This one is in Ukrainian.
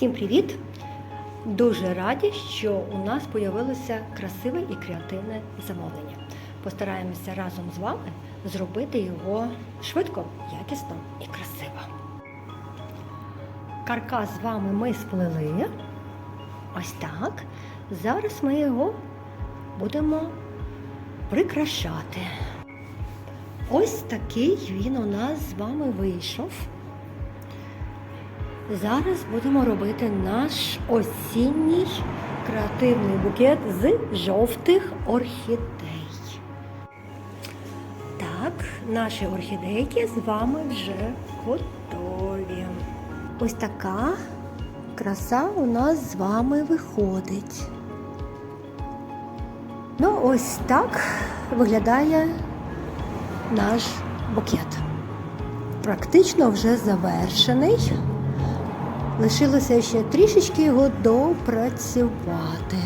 Всім привіт! Дуже раді, що у нас з'явилося красиве і креативне замовлення. Постараємося разом з вами зробити його швидко, якісно і красиво. Каркас з вами ми сплели. Ось так. Зараз ми його будемо прикрашати. Ось такий він у нас з вами вийшов. Зараз будемо робити наш осінній креативний букет з жовтих орхідей. Так, наші орхідейки з вами вже готові. Ось така краса у нас з вами виходить. Ну, ось так виглядає наш букет. Практично вже завершений. Лишилося ще трішечки його допрацювати.